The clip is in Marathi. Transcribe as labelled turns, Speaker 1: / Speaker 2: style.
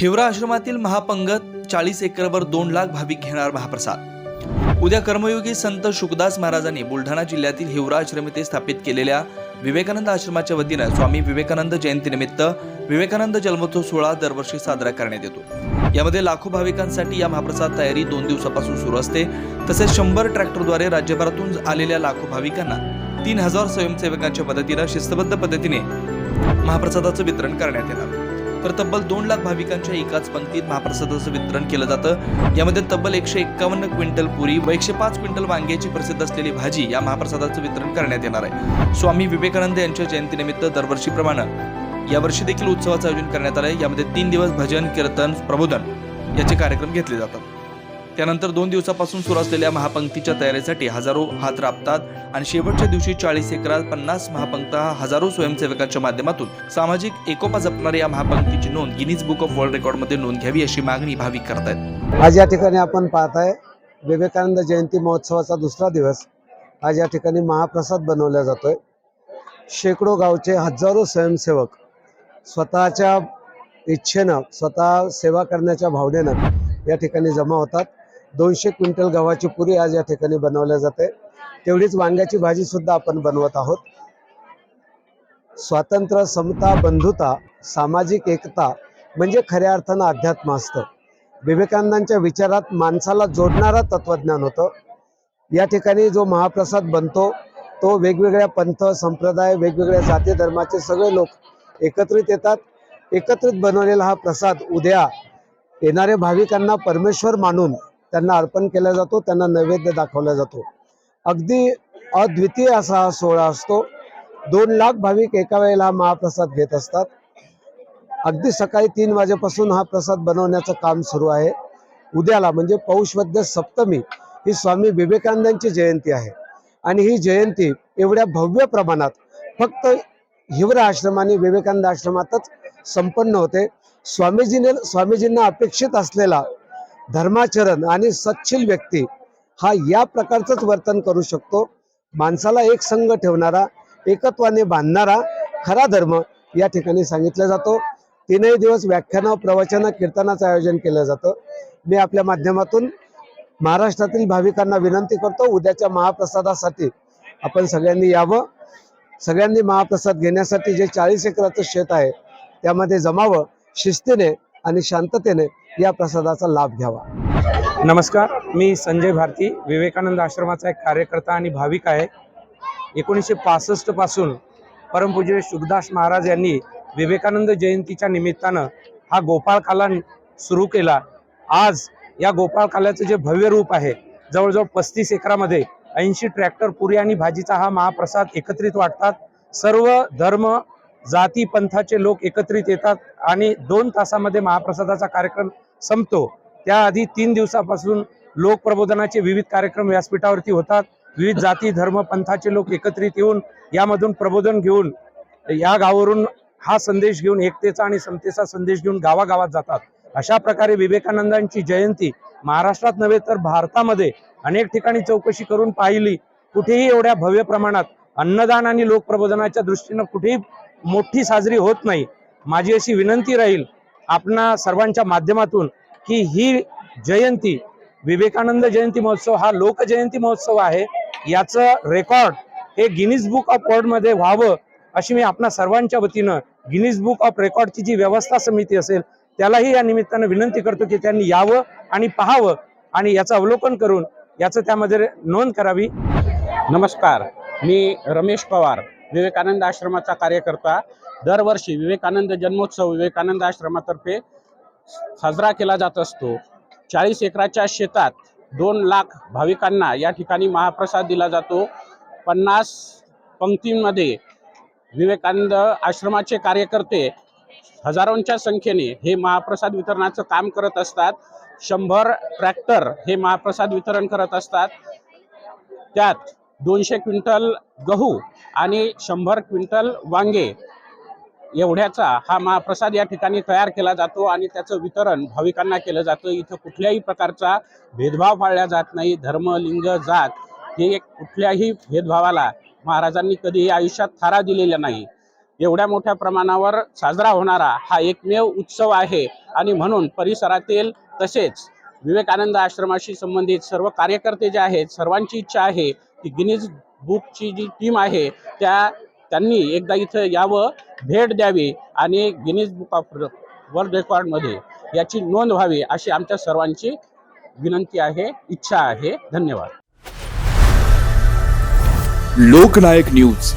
Speaker 1: हिवरा आश्रमातील महापंगत चाळीस एकरवर दोन लाख भाविक घेणार महाप्रसाद. उद्या कर्मयोगी संत शुकदास महाराजांनी बुलढाणा जिल्ह्यातील हिवरा आश्रम येथे स्थापित केलेल्या विवेकानंद आश्रमाच्या वतीनं स्वामी विवेकानंद जयंतीनिमित्त विवेकानंद जन्मोत्सव सोहळा दरवर्षी साजरा करण्यात येतो. यामध्ये लाखो भाविकांसाठी या महाप्रसाद तयारी दोन दिवसापासून सुरू असते. तसेच शंभर ट्रॅक्टरद्वारे राज्यभरातून आलेल्या लाखो भाविकांना तीन हजार स्वयंसेवकांच्या मदतीनं शिस्तबद्ध पद्धतीने महाप्रसादाचं वितरण करण्यात येणार. तर तब्बल दोन लाख भाविकांच्या एकाच पंक्तीत महाप्रसादाचं वितरण केलं जातं. यामध्ये तब्बल एकशे एक्कावन्न क्विंटल पुरी व एकशे पाच क्विंटल वांग्याची प्रसिद्ध असलेली भाजी या महाप्रसादाचं वितरण करण्यात येणार आहे. स्वामी विवेकानंद यांच्या जयंतीनिमित्त दरवर्षीप्रमाणे यावर्षी देखील उत्सवाचं आयोजन करण्यात आलं आहे यामध्ये तीन दिवस भजन कीर्तन प्रबोधन याचे कार्यक्रम घेतले जातात. त्यानंतर दोन दिवसापासून सुरू असलेल्या महापंक्तीच्या तयारीसाठी हजारो हात राबतात आणि शेवटच्या दिवशी चाळीस एकरात पन्नास महापंक्ता हजारो स्वयंसेवकांच्या माध्यमातून सामाजिक एकोपा जपणाऱ्या या महापंक्तीची नोंद गिनीज बुक ऑफ वर्ल्ड रेकॉर्डमध्ये नोंद घ्यावी अशी मागणी भाविक करतायत.
Speaker 2: आज या ठिकाणी आपण पाहत आहे विवेकानंद जयंती महोत्सवाचा दुसरा दिवस. आज या ठिकाणी महाप्रसाद बनवला जातोय. शेकडो गावचे हजारो स्वयंसेवक स्वतःच्या इच्छेनं स्वतः सेवा करण्याच्या भावनेनं या ठिकाणी जमा होतात. दोनशे क्विंटल गव्हाची पुरी आज या ठिकाणी बनवल्या जाते. तेवढीच वांग्याची भाजी सुद्धा आपण बनवत आहोत. स्वातंत्र्य समता बंधुता सामाजिक एकता म्हणजे खऱ्या अर्थानं अध्यात्म असतं. विवेकानंदांच्या विचारात माणसाला जोडणारा तत्वज्ञान होतं. या ठिकाणी जो महाप्रसाद बनतो तो वेगवेगळ्या पंथ संप्रदाय वेगवेगळ्या जाती धर्माचे सगळे लोक एकत्रित येतात. एकत्रित बनवलेला हा प्रसाद उद्या येणाऱ्या भाविकांना परमेश्वर मानून त्यांना अर्पण केला जातो त्यांना नैवेद्य दाखवला जातो. अगदी अद्वितीय असा हा सोहळा असतो. दोन लाख भाविक एका वेळेला हा महाप्रसाद घेत असतात. अगदी सकाळी तीन वाजेपासून हा प्रसाद बनवण्याचं काम सुरू आहे. उद्याला म्हणजे पौषवद्य सप्तमी ही स्वामी विवेकानंदांची जयंती आहे. आणि ही जयंती एवढ्या भव्य प्रमाणात फक्त हिवरा आश्रम आणि विवेकानंद आश्रमातच संपन्न होते. स्वामीजीने स्वामीजींना अपेक्षित असलेला धर्माचरण आणि सच्छील व्यक्ती हा या प्रकारचंच वर्तन करू शकतो. माणसाला एक संघ ठेवणारा एकत्वाने बांधणारा खरा धर्म या ठिकाणी सांगितला जातो. तीनही दिवस व्याख्यानं प्रवचनं कीर्तनाचं आयोजन केलं जातं. मी आपल्या माध्यमातून महाराष्ट्रातील भाविकांना विनंती करतो उद्याच्या महाप्रसादासाठी आपण सगळ्यांनी यावं. सगळ्यांनी महाप्रसाद घेण्यासाठी जे चाळीस एकराचं शेत आहे त्यामध्ये जमावं शिस्तीने आणि शांततेने या प्रसादाचा लाभ घ्यावा.
Speaker 3: नमस्कार मी संजय भारती विवेकानंद आश्रमाचा एक कार्यकर्ता आणि भाविक आहे. एकोणीसशे पासष्टपासून परमपूज्य शुभदास महाराज यांनी विवेकानंद जयंतीच्या निमित्तानं हा गोपाळ कालन सुरू केला. आज या गोपाळ काल्याचं जे भव्य रूप आहे जवळजवळ पस्तीस एकरामध्ये ऐंशी ट्रॅक्टर पुरी आणि भाजीचा हा महाप्रसाद एकत्रित वाटतात. सर्व धर्म जाती पंथाचे लोक एकत्रित येतात आणि दोन तासामध्ये महाप्रसादाचा कार्यक्रम संपतो. त्याआधी तीन दिवसापासून लोकप्रबोधनाचे विविध कार्यक्रम व्यासपीठावरती होतात. विविध जाती धर्म पंथाचे लोक एकत्रित येऊन यामधून प्रबोधन घेऊन या गावावरून हा संदेश घेऊन एकतेचा आणि समतेचा संदेश घेऊन गावागावात जातात. अशा प्रकारे विवेकानंदांची जयंती महाराष्ट्रात नव्हे तर भारतामध्ये अनेक ठिकाणी चौकशी करून पाहिली. कुठेही एवढ्या भव्य प्रमाणात अन्नदान आणि लोकप्रबोधनाच्या दृष्टीनं कुठेही मोठी साजरी होत नाही. माझी अशी विनंती राहील आपणा सर्वांच्या माध्यमातून की ही जयंती विवेकानंद जयंती महोत्सव हा लोकजयंती महोत्सव आहे. याचं रेकॉर्ड हे गिनीज बुक ऑफ वर्ल्डमध्ये व्हावं अशी मी आपणा सर्वांच्या वतीनं गिनीज बुक ऑफ रेकॉर्डची जी व्यवस्था समिती असेल त्यालाही या निमित्तानं विनंती करतो की त्यांनी यावं आणि पाहावं आणि याचं अवलोकन करून याचं त्यामध्ये नोंद करावी.
Speaker 4: नमस्कार मी रमेश पवार. विवेकानंद आश्रमाचा कार्यकर्ता. दरवर्षी विवेकानंद जन्मोत्सव विवेकानंद आश्रमातर्फे साजरा केला जात असतो. चाळीस एकराच्या शेतात दोन लाख भाविकांना या ठिकाणी महाप्रसाद दिला जातो. पन्नास पंक्तींमध्ये विवेकानंद आश्रमाचे कार्यकर्ते हजारोंच्या संख्येने हे महाप्रसाद वितरणाचं काम करत असतात. शंभर ट्रॅक्टर हे महाप्रसाद वितरण करत असतात. त्यात दोनशे क्विंटल गहू आणि शंभर क्विंटल वांगे. एवढ्याचा हा महाप्रसाद या ठिकाणी तयार केला जातो आणि त्याचं वितरण भाविकांना केलं जातं. इथं कुठल्याही प्रकारचा भेदभाव पाळला जात नाही. धर्म लिंग जात हे एक कुठल्याही भेदभावाला महाराजांनी कधीही आयुष्यात थारा दिलेला नाही. एवढ्या मोठ्या प्रमाणावर साजरा होणारा हा एकमेव उत्सव आहे आणि म्हणून परिसरातील तसेच विवेकानंद आश्रमाशी संबंधित सर्व कार्यकर्ते जे आहेत सर्वांची इच्छा आहे की गिनीज बुकची जी टीम आहे त्या त्यांनी एकदा इथं यावं भेट द्यावी आणि गिनीज बुक ऑफ वर्ल्ड रेकॉर्डमध्ये याची नोंद व्हावी अशी आमच्या सर्वांची विनंती आहे इच्छा आहे. धन्यवाद.
Speaker 5: लोकनायक न्यूज.